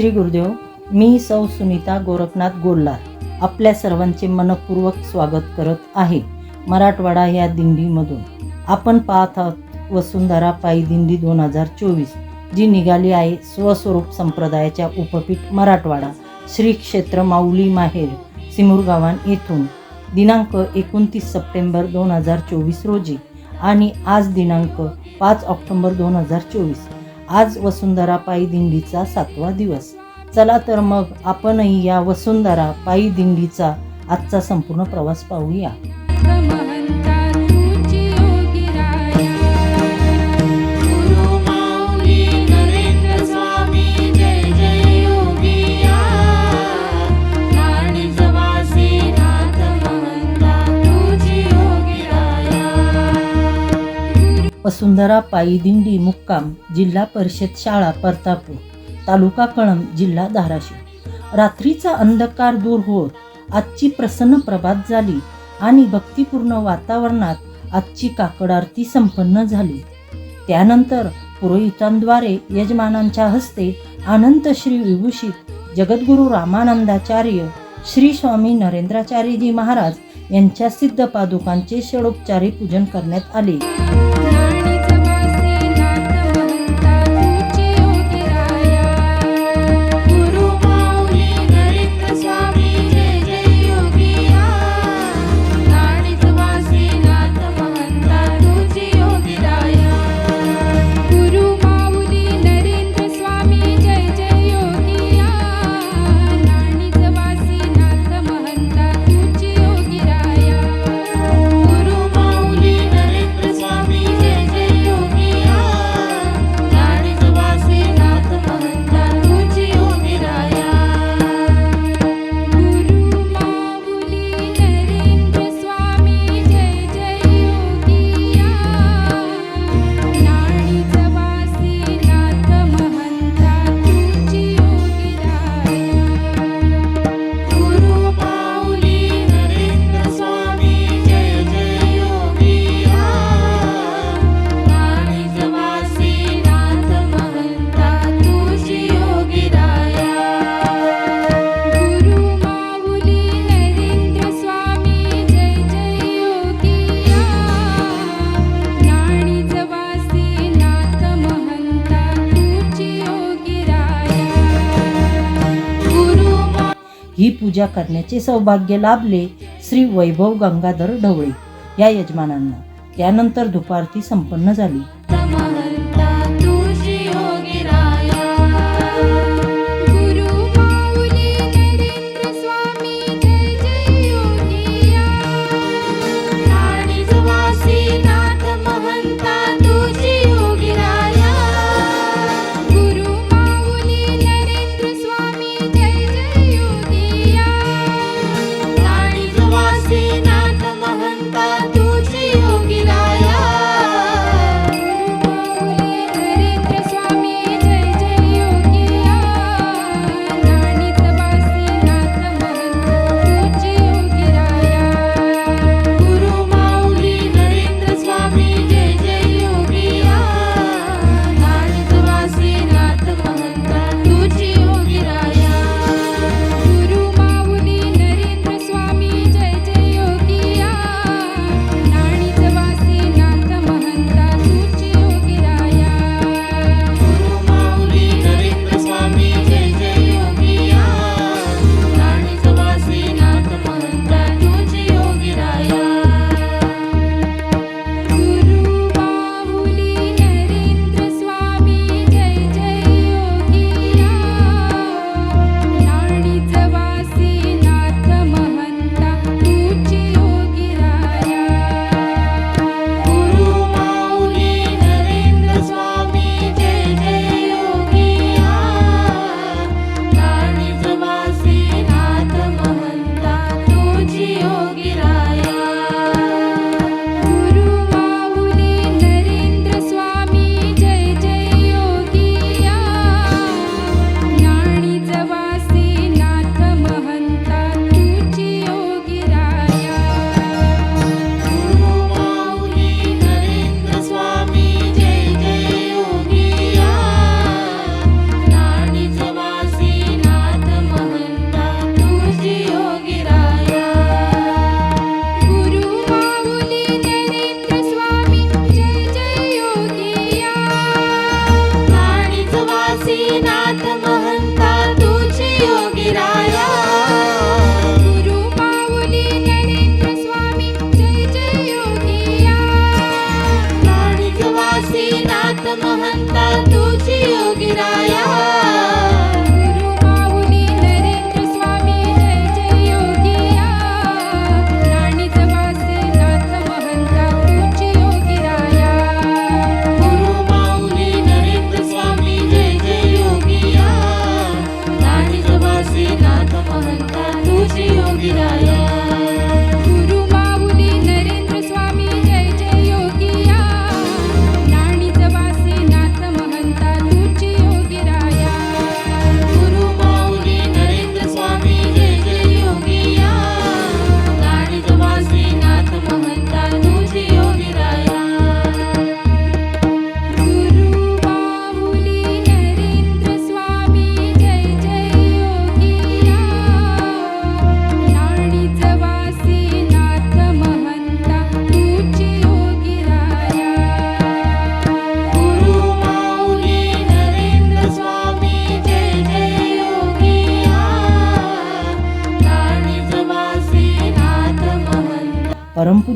श्री गुरुदेव मी सौ सुनीता गोरखनाथ गोल्लार आपल्या सर्वांचे मनपूर्वक स्वागत करत आहे मराठवाडा या दिंडीमधून. आपण पाहत आहोत वसुंधरा पायी दिंडी दोन हजार चोवीस जी निघाली आहे स्वस्वरूप संप्रदायाच्या उपपीठ मराठवाडा श्री क्षेत्र माऊली माहेर सिमुरगावान येथून. दिनांक एकोणतीस सप्टेंबर दोन हजार चोवीस रोजी आणि आज दिनांक पाच ऑक्टोंबर दोन हजार चोवीस. आज वसुंधरा पायी दिंडीचा सातवा दिवस. चला तर मग आपणही या वसुंधरा पायी दिंडीचा आजचा संपूर्ण प्रवास पाहूया. वसुंधरा पायी दिंडी मुक्काम जिल्हा परिषद शाळा परतापूर. तालुका कळंब जिल्हा धाराशिव. रात्रीचा अंधकार दूर होत आजची प्रसन्न प्रभात झाली आणि भक्तिपूर्ण वातावरणात आजची काकड आरती संपन्न झाली. त्यानंतर पुरोहितांद्वारे यजमानांच्या हस्ते अनंत श्री विभूषित जगद्गुरू रामानंदाचार्य श्री स्वामी नरेंद्राचार्यजी महाराज यांच्या सिद्ध पादुकांचे षडोपचारी पूजन करण्यात आले. पूजा करण्याचे सौभाग्य लाभले श्री वैभव गंगाधर ढवळे या यजमानांना. त्यानंतर दुपारती संपन्न झाली.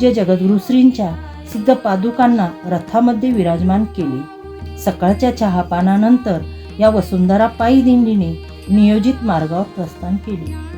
पूज्य जगद्गुरुश्रींच्या सिद्ध पादुकांना रथामध्ये विराजमान केले. सकाळच्या चहापानानंतर या वसुंधरा पायी दिंडीने नियोजित मार्गावर प्रस्थान केले.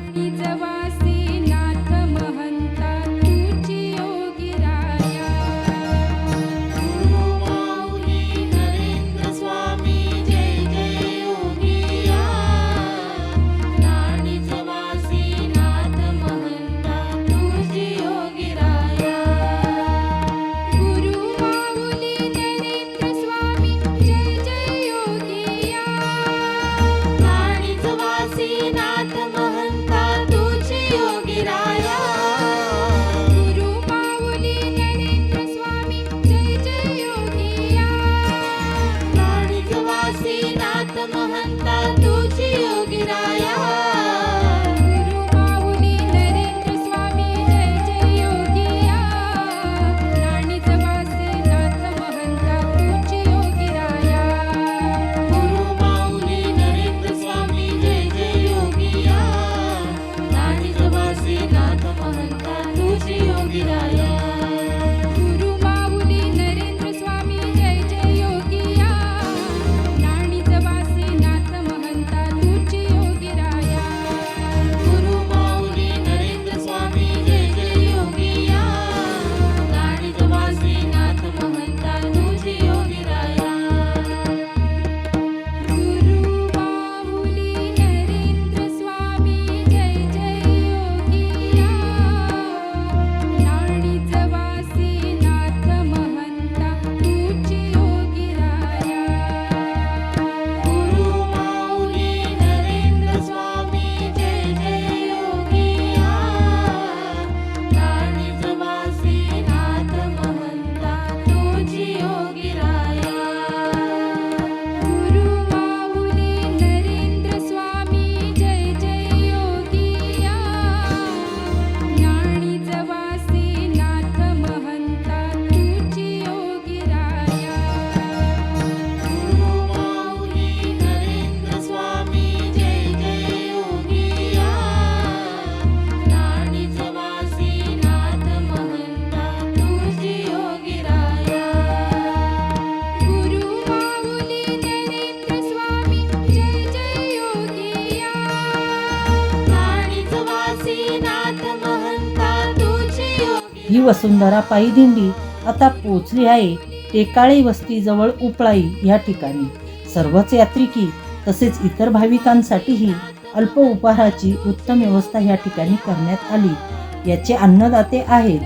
वसुंधरा पायीदिंडी आता पोचली आहे टेकाळी वस्तीजवळ उपळाई या ठिकाणी. सर्वच यात्रिकी तसेच इतर भाविकांसाठीही अल्प उपहाराची उत्तम व्यवस्था या ठिकाणी करण्यात आली. याचे अन्नदाते आहेत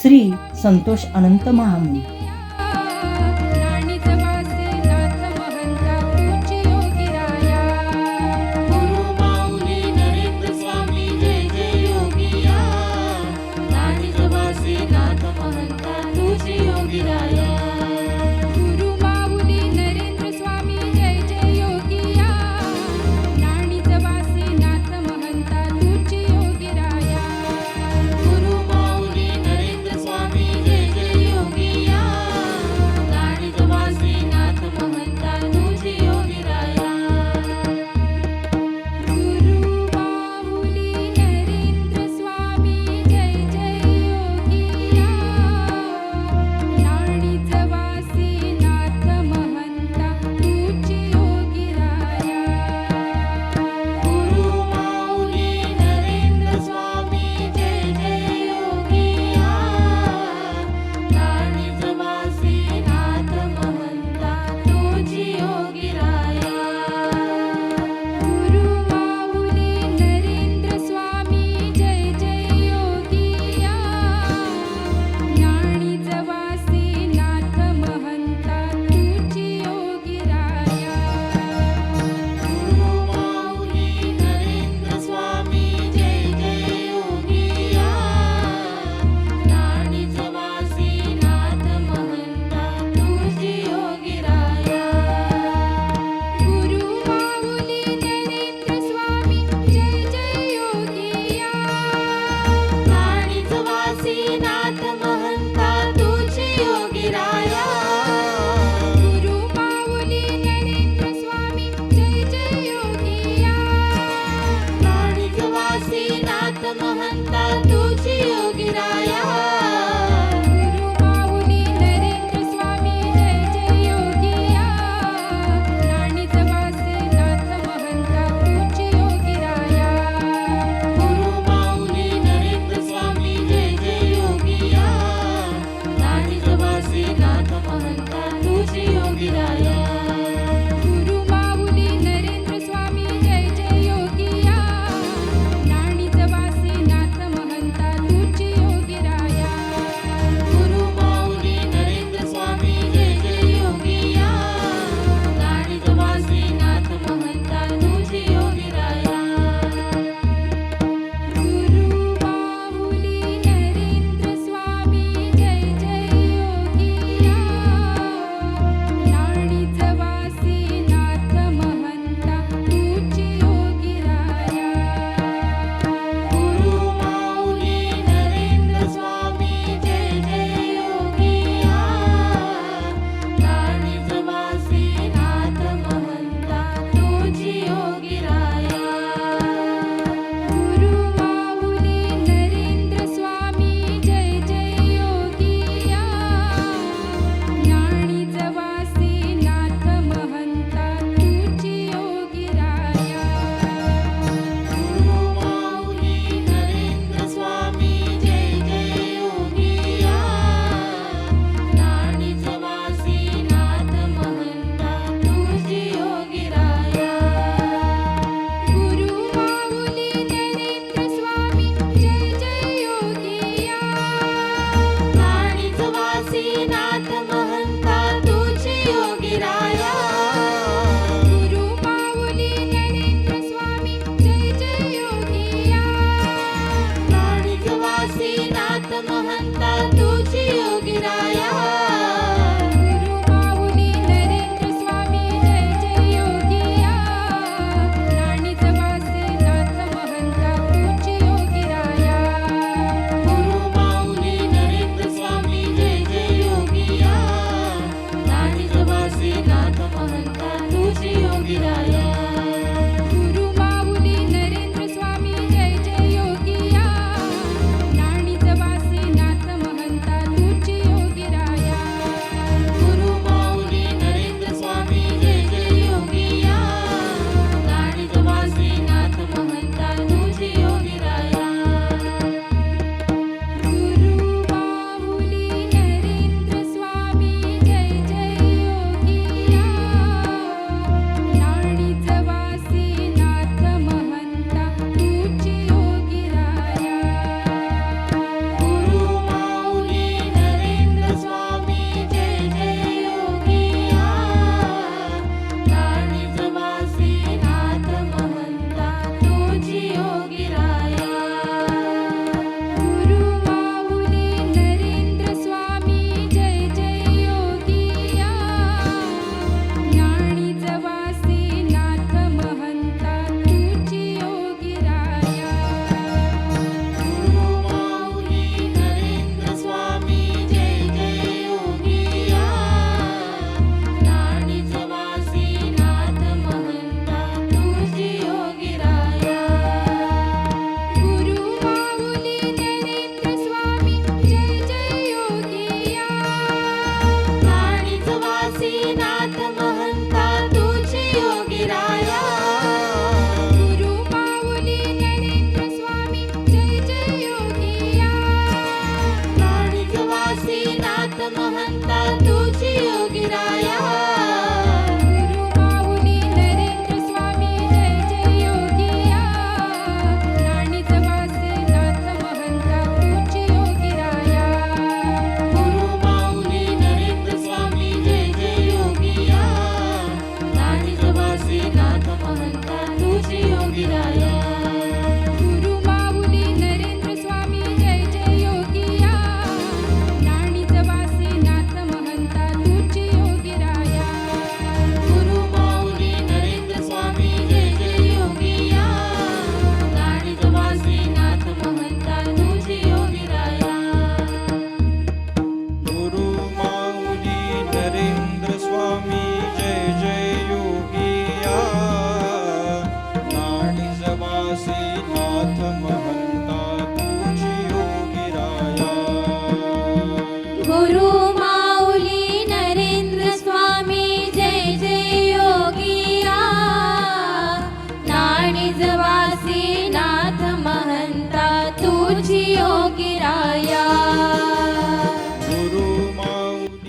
श्री संतोष अनंत महामुनी.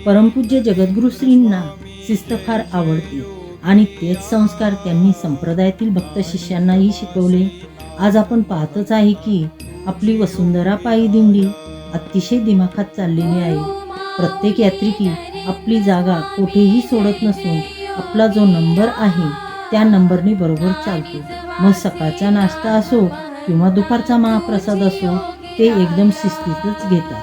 परमपूज्य जगद्गुरु श्रींना शिस्त फार आवडते. आणि तेच संस्कार त्यांनी संप्रदायातील भक्त शिष्यांनाही शिकवले. आज आपण पाहतच आहे की आपली वसुंधरा पायी दिंडी अतिशय दिमाखात चाललेली आहे. प्रत्येक यात्रिकी आपली जागा कुठेही सोडत नसून आपला जो नंबर आहे त्या नंबरने बरोबर चालतो. मग सकाळचा नाश्ता असो किंवा दुपारचा महाप्रसाद असो ते एकदम शिस्तीतच घेतात.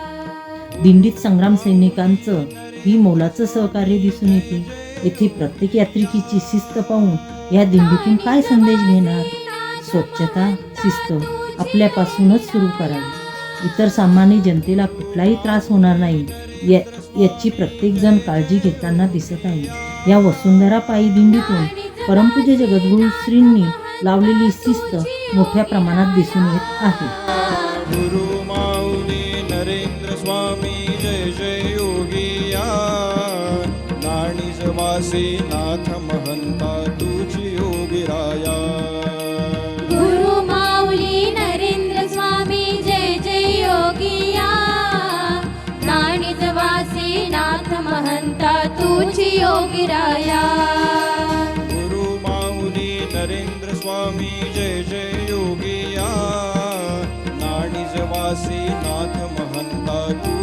दिंडीत संग्राम सैनिकांचं ही मोलाचं सहकार्य दिसून येते. येथे प्रत्येक यात्रिकीची शिस्त पाहून या दिंडीतून काय संदेश घेणार? स्वच्छता शिस्त आपल्यापासूनच सुरू करावी. इतर सामान्य जनतेला कुठलाही त्रास होणार नाही. या याची प्रत्येकजण काळजी घेताना दिसत आहे. या वसुंधरा पायी दिंडीतून परमपूज्य जगद्गुरू श्रींनी लावलेली शिस्त मोठ्या प्रमाणात दिसून येत आहे. जवासी नाथ महंता तुझी योगी राया। गुरु माऊली नरेंद्र स्वामी जय जय योगिया। नाणी जवासी नाथ महंता तुझी योगी राया। गुरु माऊली नरेंद्र स्वामी जय जय योगिया। नाणी जवासी नाथ महंता तुझी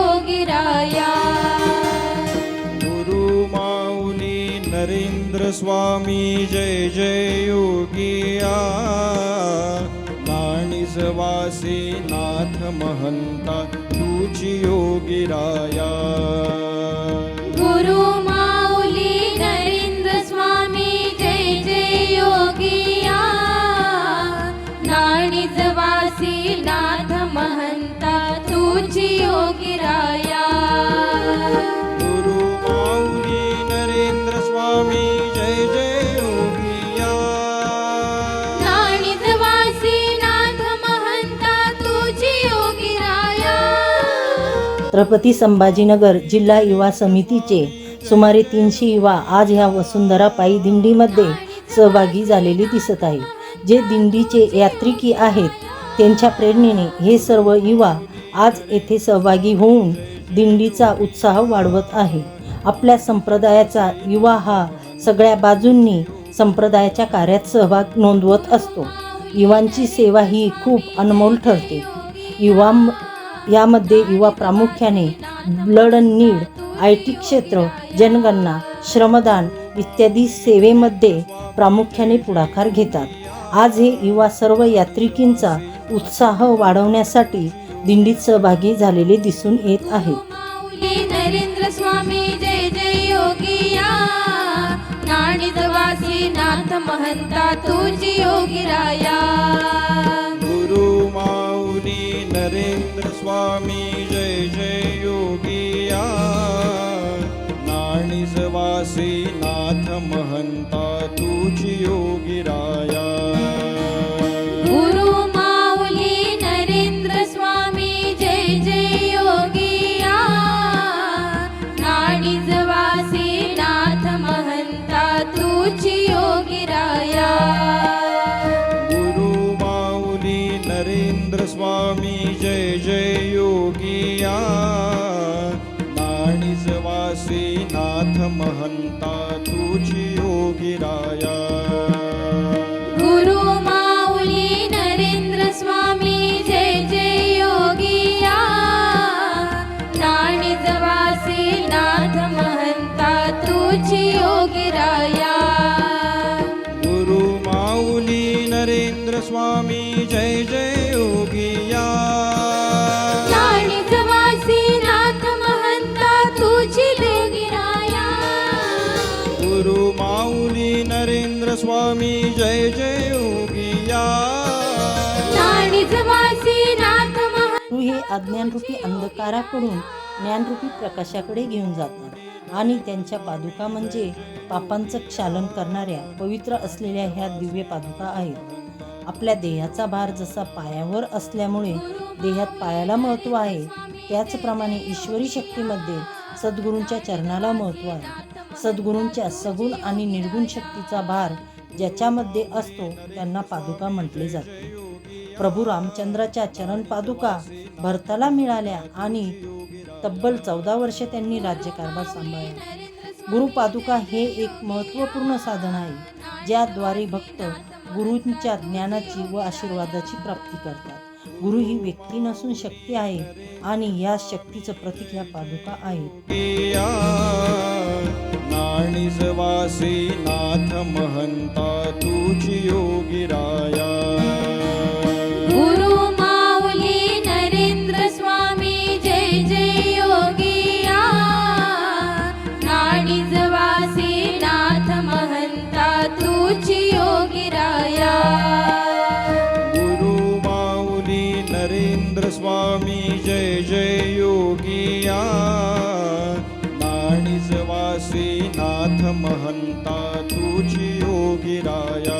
स्वामी जय जय योगिया। नाणीसवासी नाथ महंता तुझी योगी राया। गुरु माऊली नरेंद्र स्वामी जय जय योगिया। नाणीसवासी नाथ महंता तुझी योगी राया। छत्रपती संभाजीनगर जिल्हा युवा समितीचे सुमारे तीनशे युवा आज ह्या वसुंधरा पायी दिंडीमध्ये सहभागी झालेली दिसत आहे. जे दिंडीचे यात्रिकी आहेत त्यांच्या प्रेरणेने हे सर्व युवा आज येथे सहभागी होऊन दिंडीचा उत्साह वाढवत आहे. आपल्या संप्रदायाचा युवा हा सगळ्या बाजूंनी संप्रदायाच्या कार्यात सहभाग नोंदवत असतो. युवांची सेवा ही खूप अनमोल ठरते. युवा यामध्ये युवा प्रामुख्याने blood and need I T क्षेत्र जनगणना श्रमदान इत्यादी सेवेमध्ये प्रामुख्याने पुढाकार घेतात. आज हे युवा सर्व यात्रिकींचा उत्साह वाढवण्यासाठी दिंडीत सहभागी झालेले दिसून येत आहेत नरेंद्र स्वामी जय जय योगिया. नाथ महंता तुझी योगिराया. स्वामी जय जय योगिया. नाणिजवासी नाथ महंता तुझी योगिराया. राया अज्ञानरूपी अंधकाराकडून ज्ञानरूपी प्रकाशाकडे घेऊन जातात आणि त्यांच्या पादुका म्हणजे पापांचं क्षालन करणाऱ्या पवित्र असलेल्या ह्या दिव्य पादुका आहेत. आपल्या देहाचा भार जसा पायावर असल्यामुळे देहात पायाला महत्त्व आहे त्याचप्रमाणे ईश्वरी शक्तीमध्ये सद्गुरूंच्या चरणाला महत्त्व आहे. सद्गुरूंच्या सगुण आणि निर्गुण शक्तीचा भार ज्याच्यामध्ये असतो त्यांना पादुका म्हटले जाते. प्रभू रामचंद्राच्या चरण पादुका भरताला मिळाल्या आणि तब्बल चौदा वर्षे त्यांनी राज्यकारभार सांभाळला. गुरु पादुका हे एक महत्त्वपूर्ण साधन आहे ज्याद्वारे भक्त गुरूंच्या ज्ञानाची व आशीर्वादाची प्राप्ती करतात. गुरु ही व्यक्ती नसून शक्ती आहे आणि या शक्तीचं प्रतीक या पादुका आहे नाथ महंता तुझी योगी राया तुझी योगिराया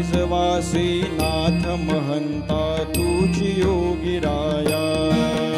नाणिजवासी नाथ महंता तुझी योगिराया राया।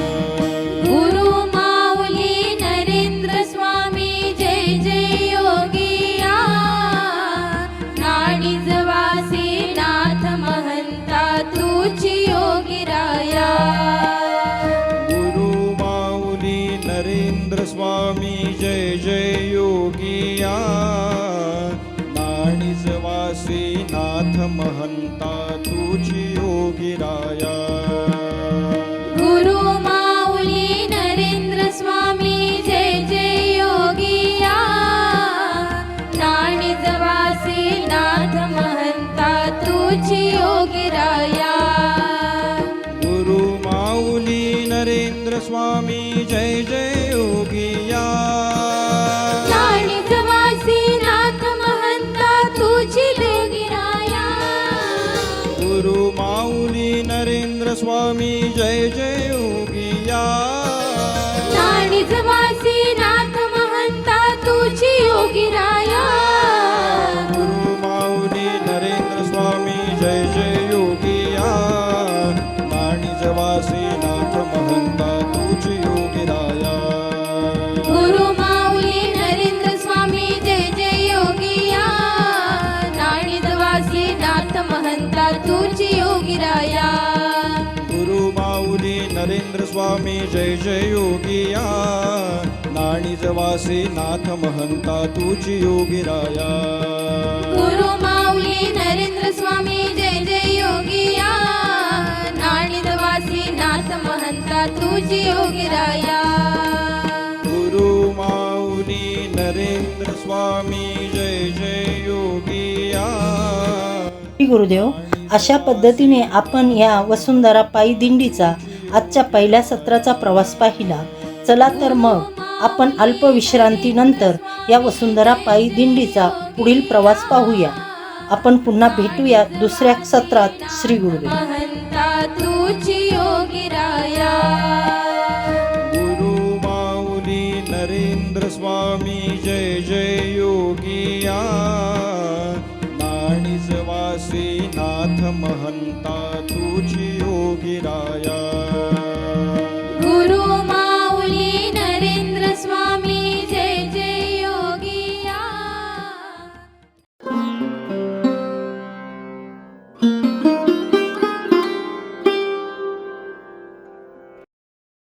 स्वामी जय जय योगिया नाणी जवासी नाथ महंता तुझी योगिराया गुरु माऊली नरेंद्र स्वामी जय जय योगिया नाणी जवासी नाथ महंता तुझी योगिराया गुरु माऊली नरेंद्र स्वामी जय जय योगिया गुरुदेव अशा पद्धतीने आपण या वसुंधरा पायी दिंडीचा आजच्या पहिल्या सत्राचा प्रवास पाहिला. चला तर मग आपण अल्पविश्रांतीनंतर या वसुंधरा पायी दिंडीचा पुढील प्रवास पाहूया. आपण पुन्हा भेटूया दुसऱ्या सत्रात श्री गुरुदेव.